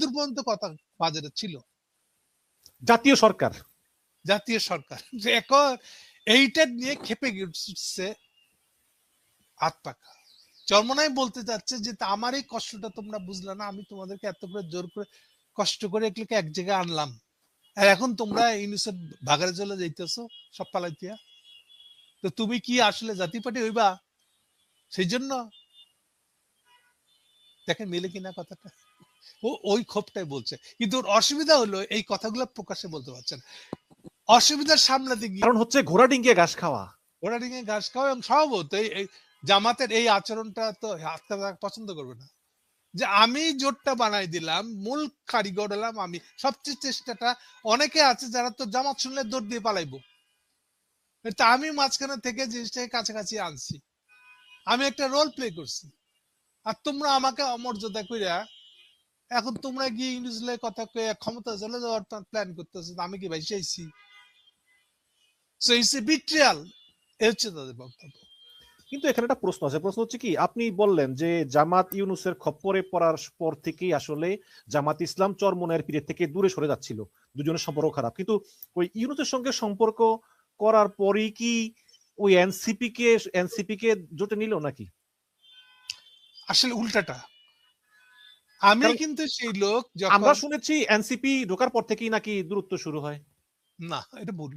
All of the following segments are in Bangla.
কদ্দূর পর্যন্ত কথা বাজারে ছিল। জাতীয় সরকার। জাতীয় সরকার। যে এখন এইটা নিয়ে খেপে গেছে হাত পাকা চর্মনাই বলতে চাচ্ছে যে আমার এই কষ্টটা তোমরা বুঝলে না আমি তোমাদেরকে এত করে জোর করে কষ্ট করে এগুলোকে এক জায়গায় আনলাম। আর এখন তোমরা ইউনিসেফ ভাগারে চলে যাইতেছো সব পালাইতিয়া তো তুমি কি আসলে জাতি পার্টি হইবা? সেই জন্য দেখেন মিলে কিনা কথাটা। ও ওই ক্ষোভটাই বলছে। কিন্তু ওর অসুবিধা হলো এই কথাগুলো প্রকাশ্যে বলতে পারছে না। অসুবিধার সামলাতে গিয়ে কারণ হচ্ছে ঘোড়া ডিঙ্গে ঘাস খাওয়া। ওরা ডিঙে ঘাস খাওয়া এবং স্বভাবত এই জামাতের এই আচরণটা তো হাত পছন্দ করবে না। যে আমি জোটটা বানাই দিলাম মূল কারিগর হলাম আমি। সবচেয়ে চেষ্টাটা অনেকে আছে যারা তো জামাত শুনলে দৌড় দিয়ে পালাইবো। তা আমি মাঝখানে থেকে জিনিসটাকে কাছাকাছি আনছি। আমি একটা রোল প্লে করছি। আর তোমরা আমাকে অমর্যাদা কইরা এখন তোমরা গিয়ে ইংলিশ কথা কয়ে ক্ষমতা চলে যাওয়ার প্ল্যান করতেছো আমি কি ভাই চাইছি? সো ইটস এ বিট্রিয়াল এ হচ্ছে তাদের বক্তব্য। কিন্তু এখানে একটা প্রশ্ন আছে প্রশ্ন হচ্ছে কি আপনি বললেন যে জামাত ইউনুসের খপ্পরে পড়ার পর থেকেই আসলে জামাত ইসলাম চরমনের পীরের থেকে দূরে সরে যাচ্ছিল দুজনের সম্পর্ক খারাপ। কিন্তু ওই ইউনুসের সঙ্গে সম্পর্ক করার পরই কি ওই এনসিপি কে এনসিপি কে জোটে নিল নাকি? আসলে উল্টাটা। আমি কিন্তু সেই লোক আমরা শুনেছি এনসিপি ঢোকার পর থেকেই নাকি দূরত্ব শুরু হয়। না এটা ভুল।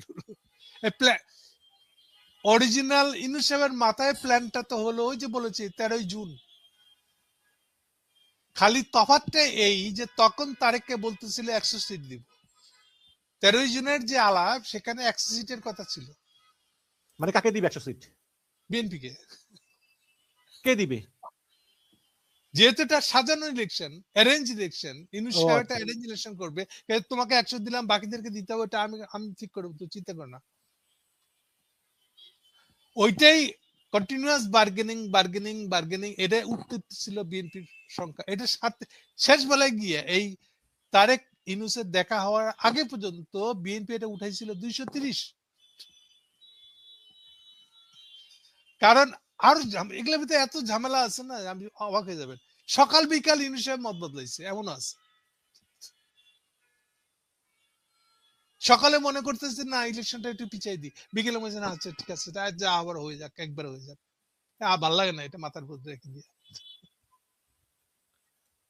অরিজিনাল ইনুসেবের মাথায় প্ল্যানটা তো হলো ওই যে বলেছি তেরোই জুন। খালি তফাৎটা এই যে তখন তারেককে বলতেছিল একশো সিট দিব। তেরোই জুনের যে আলাপ সেখানে একশো সিটের কথা ছিল। মানে কাকে দিবে একশো সিট? বিএনপি কে কে দিবে? যেহেতু এটা সাজানো election arrange election. Arrange election করবে। তোমাকে একশো দিলাম বাকিদেরকে দিতে হবে আমি আমি ঠিক করব তো চিন্তা করো না। ওইটাই কন্টিনিউয়াস বার্গেনিং বার্গেনিং বার্গেনিং এটা ছিল বিএনপির সংখ্যা। এটা সাথে শেষ বেলায় গিয়ে এই তারেক ইনুসের দেখা হওয়ার আগে পর্যন্ত বিএনপি এটা উঠাইছিল দুইশো তিরিশ। কারণ আর এগুলোর ভিতরে এত ঝামেলা আছে না আমি অবাক হয়ে যাবেন সকাল বিকাল ইউনিসেফ মত বদলাইছে এমন আছে। সকালে মনে করতেছে না ইলেকশনটা একটু পিছাই দিই। বিকেলে মনে না আচ্ছা ঠিক আছে যা আবার হয়ে যাক একবার হয়ে যাক। আ ভালো লাগে না এটা মাথার উপর রেখে দিয়ে।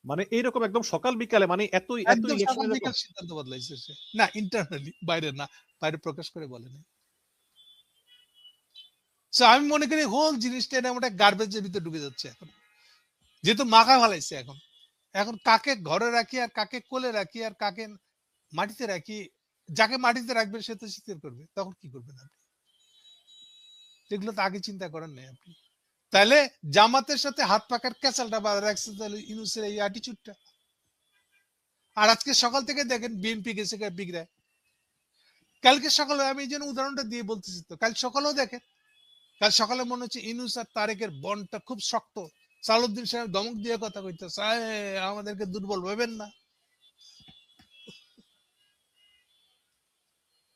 মানে এইরকম একদম সকাল বিকালে মানে এত এত বিকাল সিদ্ধান্ত বদলাইছে সে। না ইন্টারনালি বাইরে না বাইরে প্রকাশ করে বলেনি So আমি মনে করি হোল জিনিসটা এটা একটা গার্বেজের ভিতরে ঢুকে যাচ্ছে এখন। যেহেতু মাখা ফেলাইছে এখন। এখন কাকে ঘরে রাখি আর কাকে কোলে রাখি আর কাকে মাটিতে রাখি, যাকে মাটিতে রাখবে সে তো শীতের করবে, তখন কি করবেন আপনি? এগুলো তো আগে চিন্তা করেন নাই আপনি। তাহলে জামাতের সাথে হাত পাকার ক্যাচালটা বাধা রাখছে তাহলে ইনুসের এই অ্যাটিচিউডটা আর আজকে সকাল থেকে দেখেন বিএনপি গেছে বিগড়ায় কালকে সকালে আমি জন্য উদাহরণটা দিয়ে বলতেছি তো, কাল সকালেও দেখেন, কাল সকালে মনে হচ্ছে ইনুস আর তারেকের বনটা খুব শক্ত। সালুদ্দিন সাহেব দমক দিয়ে কথা কইতেছে "আয়, আমাদেরকে দুর্বল ভাবেন না।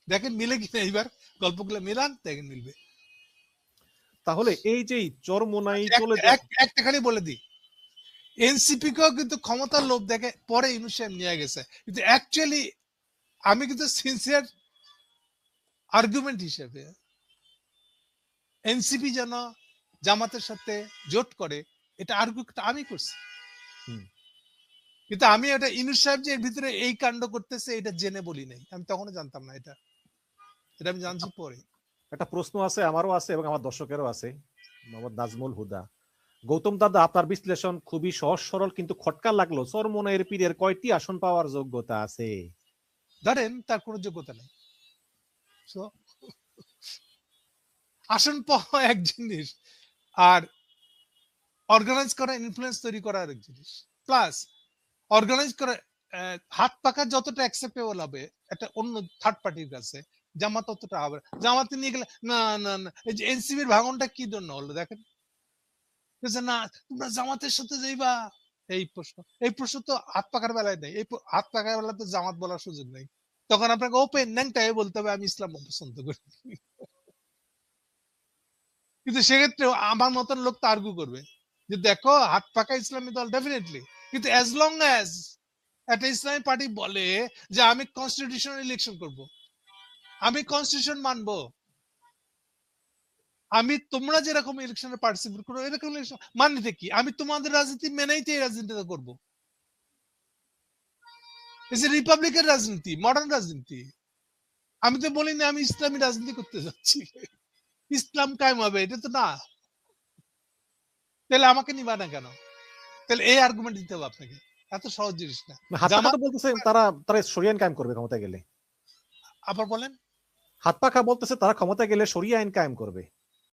দেখেন মিলে কিনা এইবার? গল্পগুলো মিলান দেখেন মিলবে। তাহলে এই যে চরমোনাই চলে এক- একটা খালি বলে দিই। এনসিপি কেও কিন্তু ক্ষমতার লোভ দেখে পরে সাহেব নিয়ে গেছে। কিন্তু অ্যাকচুয়ালি আমি কিন্তু সিনসিয়ার আর্গুমেন্ট হিসেবে এনসিপি যেন জামাতের সাথে জোট করে এটা আর্গুমেন্ট আমি করছি। কিন্তু আমি এটা ইনুস সাহেব যে এর ভিতরে এই কাণ্ড করতেছে এটা জেনে বলি নাই। আমি তখনও জানতাম না এটা। এটা আমি জানছি পরে। একটা প্রশ্ন আছে আমারও আছে এবং আমার দর্শকেরও আছে মোহাম্মদ নাজমুল হুদা। গৌতম দাদা আপনার বিশ্লেষণ খুবই সহজ সরল কিন্তু খটকা লাগল। চরমোনাইয়ের পীরের কয়টি আসন পাওয়ার যোগ্যতা আছে? ধরেন তার কোনো যোগ্যতা নেই। আসন পাওয়া এক জিনিস আর অর্গানাইজ করা ইনফ্লুয়েন্স তৈরি করা আরেক জিনিস। প্লাস অর্গানাইজ করা হাত পাকা যতটা অ্যাকসেপ্টেবল হবে, একটা অন্য থার্ড পার্টির কাছে জামাত ততটা হবে। জামাতে নিয়ে গেলে, না না না, এই যে এনসিবির ভাঙনটা কি জন্য হলো দেখেন? না, তোমরা জামাতের সাথে যাইবা। এই প্রশ্ন এই প্রশ্ন তো হাত পাকার বেলায় নেই। এই হাত পাকার বেলায় তো জামাত বলার সুযোগ নেই। তখন আপনাকে ওপেন ন্যাংটাই বলতে হবে, আমি ইসলাম পছন্দ করি। কিন্তু সেক্ষেত্রে আমার মতন লোক তো আর্গু করবে। যে দেখো, হাত পাকা ইসলামী দল ডেফিনেটলি কিন্তু অ্যাজ লং অ্যাজ একটা ইসলামী পার্টি বলে যে আমি কনস্টিটিউশনাল ইলেকশন করব, আমি কনস্টিটিউশন মানবো, আমি তোমরা যেরকম ইলেকশনে পার্টিসিপেট করো, এরকম ইলেকশন মানিতে কি? আমি তোমাদের রাজনীতি মেনেই তো এই রাজনীতিটা করব। রিপাবলিকের রাজনীতি মডার্ন রাজনীতি। আমি তো বলিনি আমি ইসলামী রাজনীতি করতে যাচ্ছি। ইসলাম কায়েম হবে, এটা তো না। তাহলে আমাকে নিবা না কেন? তাহলে এই আর্গুমেন্ট দিতে হবে আপনাকে। এত সহজ জিনিস না। হাত পাখা তো বলতেছে তারা তারা সরিয়ে আইন কায়েম করবে ক্ষমতা গেলে। আবার বলেন? হাত পাখা বলতেছে তারা ক্ষমতা গেলে সরিয়ে আইন কায়েম করবে।